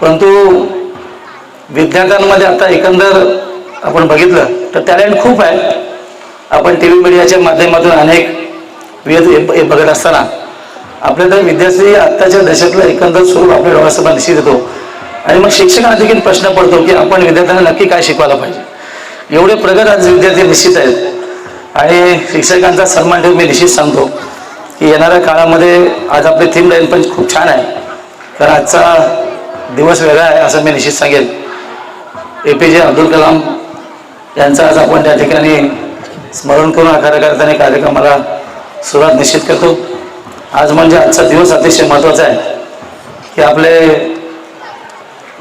परंतु विद्यार्थ्यांमध्ये आता एकंदर आपण बघितलं तर टॅलेंट खूप आहे. आपण टी व्ही मीडियाच्या माध्यमातून अनेक विविध बघत असताना आपल्या तर विद्यार्थी आत्ताच्या देशातलं एकंदर स्वरूप आपल्या डोळ्यासमोर निश्चित येतो. आणि मग शिक्षकांना देखील प्रश्न पडतो की आपण विद्यार्थ्यांना नक्की काय शिकवायला पाहिजे? एवढे प्रगत आज विद्यार्थी निश्चित आहेत. आणि शिक्षकांचा सन्मान ठेवून मी निश्चित सांगतो की येणाऱ्या काळामध्ये आज आपली थीम लाईन पण खूप छान आहे. कारण आजचा दिवस वेगळा आहे असं मी निश्चित सांगेल. ए पी जे अब्दुल कलाम यांचा आज आपण त्या ठिकाणी स्मरण करून हा कार्यकर्त्याने कार्यक्रमाला सुरुवात निश्चित करतो. आज म्हणजे आजचा दिवस अतिशय महत्त्वाचा आहे. की आपले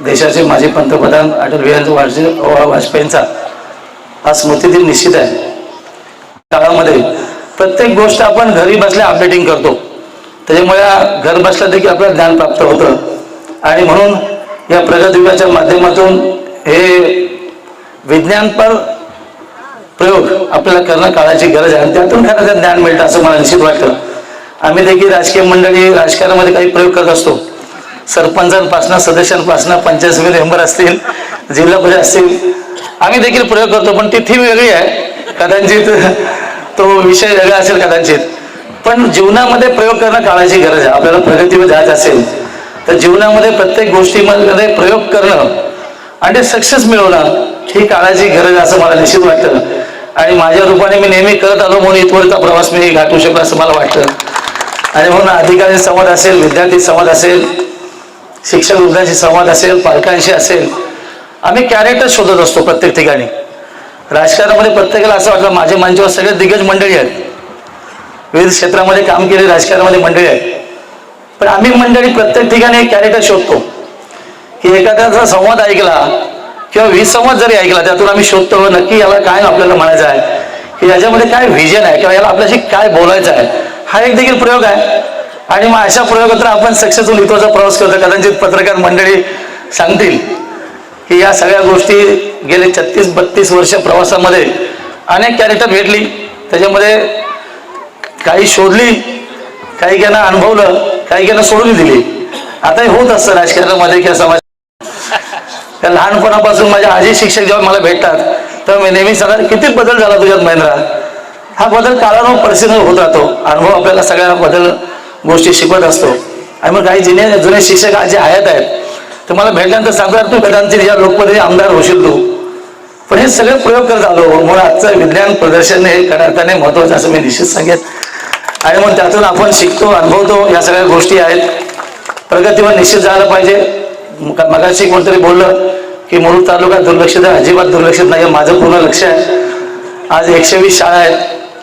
देशाचे माजी पंतप्रधान अटल बिहारी वाजपेयी वाजपेयींचा हा स्मृतिदिन निश्चित आहे. काळामध्ये प्रत्येक गोष्ट आपण घरी बसल्या अपडेटिंग करतो. त्याच्यामुळे घर बसल्या देखील आपल्याला ज्ञान प्राप्त होतं. आणि म्हणून या प्रगतयुगाच्या माध्यमातून हे विज्ञानपर प्रयोग आपल्याला करणं काळाची गरज आहे. आणि त्यातून खरं ज्ञान मिळतं असं मला निश्चित वाटतं. आम्ही देखील राजकीय मंडळी राजकारणामध्ये काही प्रयोग करत असतो. सरपंचांपासनं सदस्यांपासनं पंचायत समिती मेंबर असतील जिल्हा परिषद असतील आम्ही देखील प्रयोग करतो. पण ती थीम वेगळी आहे. कदाचित तो विषय वेगळा असेल कदाचित. पण जीवनामध्ये प्रयोग करणं काळाची गरज आहे. आपल्याला प्रगतीवर जायचं असेल तर जीवनामध्ये प्रत्येक गोष्टीमध्ये प्रयोग करणं आणि ते सक्सेस मिळवणं ही काळाची गरज आहे असं मला निश्चित वाटतं. आणि माझ्या रूपाने मी नेहमी करत आलो म्हणून इथवरचा प्रवास मी गाठू शकलो असं मला वाटतं. आणि म्हणून अधिकारी संवाद असेल विद्यार्थी संवाद असेल शिक्षक वृद्धांशी संवाद असेल पालकांशी असेल आम्ही कॅरेक्टर शोधत असतो प्रत्येक ठिकाणी. राजकारणामध्ये प्रत्येकाला असं वाटलं माझ्या मंचावर सगळे दिग्गज मंडळी आहेत. विविध क्षेत्रामध्ये काम केले राजकारणामध्ये मंडळी आहेत. पण आम्ही मंडळी प्रत्येक ठिकाणी एक कॅरेक्टर शोधतो. की एखाद्याचा संवाद ऐकला किंवा वीज संवाद जरी ऐकला त्यातून आम्ही शोधतो नक्की याला काय आपल्याला म्हणायचं आहे? की याच्यामध्ये काय व्हिजन आहे? किंवा याला आपल्याशी काय बोलायचं आहे? हा एक देखील प्रयोग आहे. आणि मग अशा प्रयोगात आपण सक्सेसफुल इथोचा प्रवास करतो. कदाचित पत्रकार मंडळी सांगतील की या सगळ्या गोष्टी गेले छत्तीस बत्तीस वर्ष प्रवासामध्ये अनेक कॅरेक्टर भेटली. त्याच्यामध्ये काही शोधली काही ज्यांना अनुभवलं. काही त्यांना सोडून दिली. आता हे होत असतं राजकारणामध्ये किंवा समाज त्या लहानपणापासून माझ्या आजी शिक्षक जेव्हा मला भेटतात तेव्हा मी नेहमी सांगणार किती बदल झाला तुझ्यात महेंद्रा? हा बदल काळानुरूप परिस्थितीवर होत राहतो. अनुभव आपल्याला सगळ्या बदल गोष्टी शिकवत असतो. आणि मग काही जुने जुने शिक्षक आज जे आहेत आहेत तर मला भेटल्यानंतर सांगतात तू कदाचित या लोकमध्ये आमदार होशील तू. पण हे सगळे प्रयोग करत आलो. म्हणून आजचं विज्ञान प्रदर्शन हे करताना महत्वाचं असं मी निश्चित सांगेन. आणि मग त्यातून आपण शिकतो अनुभवतो या सगळ्या गोष्टी आहेत. प्रगतीवर निश्चित झालं पाहिजे. मगाशी कोणतरी बोललं की मुरुड तालुका दुर्लक्षित आहे अजिबात दुर्लक्षित नाही माझं पूर्ण लक्ष आहे. आज एकशे वीस शाळा आहेत.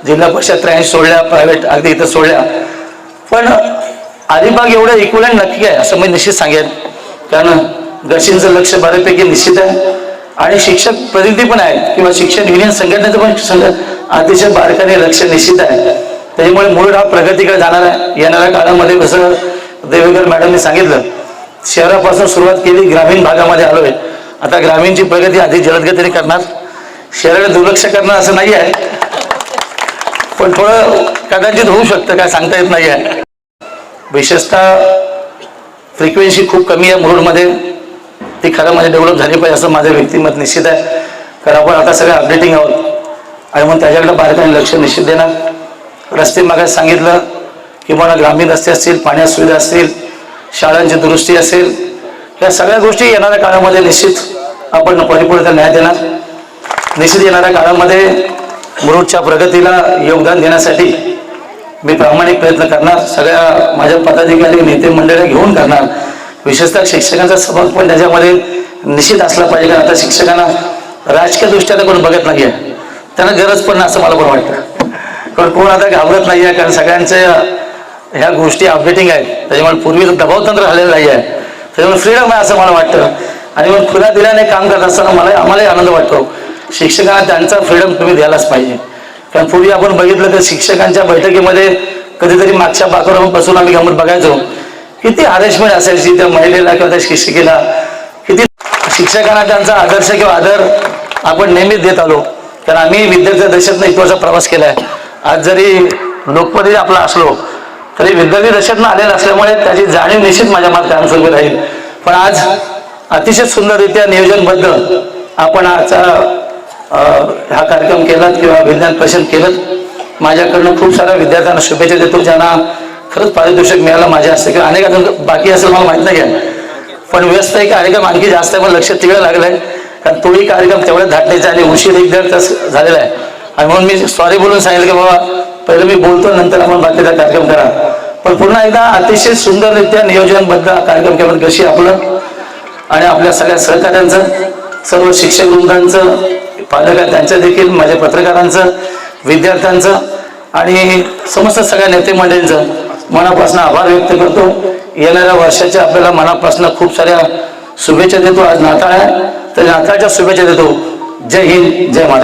जिल्हा परिषद त्र्याऐंशी सोडल्या प्रायव्हेट अगदी इथं सोडल्या. पण अलिबाग एवढं इक्वलंट नक्की आहे असं मी निश्चित सांगेन. कारण गशींचं लक्ष बऱ्यापैकी निश्चित आहे. आणि शिक्षक प्रतिनिधी पण आहेत. किंवा शिक्षण युनियन संघटनेचं पण अतिशय बारकाने लक्ष निश्चित आहे. त्याच्यामुळे मुरुड हा प्रगतीकडे जाणार आहे. येणाऱ्या काळामध्ये कसं देवेकर मॅडमने सांगितलं शहरापासून सुरुवात केली ग्रामीण भागामध्ये आलो आहे आता ग्रामीणची प्रगती अधिक जलदगतीने करणार. शहराकडे दुर्लक्ष करणं असं नाही आहे. पण थोडं कदाचित होऊ शकतं काय सांगता येत नाही आहे. विशेषतः फ्रिक्वेन्सी खूप कमी आहे मुरुडमध्ये ती खरं म्हणजे डेव्हलप झाली पाहिजे असं माझं व्यक्तिमत निश्चित आहे. कारण आपण आता सगळं अपडेटिंग आहोत. आणि मग त्याच्याकडे बारकाईने लक्ष निश्चित देणार. रस्ते मागे सांगितलं किंवा ग्रामीण रस्ते असतील पाण्या सुविधा असतील शाळांची दुरुस्ती असेल या सगळ्या गोष्टी येणाऱ्या काळामध्ये निश्चित आपण परिपूर्ण न्याय देणार. निश्चित येणाऱ्या काळामध्ये मुरुडच्या प्रगतीला योगदान देण्यासाठी मी प्रामाणिक प्रयत्न करणार. सगळ्या माझ्या पदाधिकारी नेते मंडळी घेऊन करणार. विशेषतः शिक्षकांचा सहभाग पण त्याच्यामध्ये निश्चित असला पाहिजे. कारण आता शिक्षकांना राजकीय दृष्ट्या तर कोण बघत नाहीये. त्यांना गरज पण असं मला पण वाटतं. पण कोण आता घाबरत नाही आहे कारण सगळ्यांच्या ह्या गोष्टी अपडेटिंग आहेत. त्याच्यामुळे पूर्वी दबाव तंत्र झालेलं नाही आहे त्याच्यामुळे फ्रीडम आहे असं मला वाटतं. आणि मग खुल्या दिल्याने काम करत असताना मला आम्हालाही आनंद वाटतो. शिक्षकांना त्यांचा फ्रीडम तुम्ही द्यायलाच पाहिजे. कारण पूर्वी आपण बघितलं तर शिक्षकांच्या बैठकीमध्ये कधीतरी मागच्या बाकावर बसून आम्ही गमत बघायचो. किती हॅरेसमेंट असायची त्या महिलेला किंवा त्या शिक्षिकेला. किती शिक्षकांना त्यांचा आदर्श किंवा आदर आपण नेहमीच देत आलो. कारण आम्ही विद्यार्थी दशेतनं इतवाचा प्रवास केलाय. आज जरी लोकपदी आपला असलो तरी विद्यार्थी दशेतनं आलेला असल्यामुळे त्याची जाणीव निश्चित माझ्या मनात कायमस्वरूपी राहील. पण आज अतिशय सुंदररित्या नियोजनबद्ध आपण आजचा हा कार्यक्रम केलात किंवा विज्ञान प्रशन केलं माझ्याकडनं खूप साऱ्या विद्यार्थ्यांना शुभेच्छा देतो ज्यांना खरंच पारितोषिक मिळालं माझ्या असते किंवा अनेक अजून बाकी असेल मला माहीत नाही आहे पण व्यस्त आहे कार्यक्रम आणखी जास्त आहे पण लक्ष तिकडे लागलंय. कारण तोही कार्यक्रम तेवढ्या धाटणीचा आणि उशीर एक तास झालेला आहे. आणि म्हणून मी सॉरी बोलून सांगितलं की बाबा पहिलं मी बोलतो नंतर आपण बाकीचा कार्यक्रम करा. पण पुन्हा एकदा अतिशय सुंदररित्या नियोजनबद्ध कार्यक्रम केला. म्हणजे कशी आपलं आणि आपल्या सगळ्या सहकाऱ्यांचं सर्व शिक्षक वृंदांचं पालक त्यांचं देखील माझ्या पत्रकारांचं विद्यार्थ्यांचं आणि समस्त सगळ्या नेते मंडळींचं मनापासून आभार व्यक्त करतो. येणाऱ्या वर्षाच्या आपल्याला मनापासून खूप साऱ्या शुभेच्छा देतो. आज नाताळ आहे. तर नाताळच्या शुभेच्छा देतो. जय हिंद जय महाराज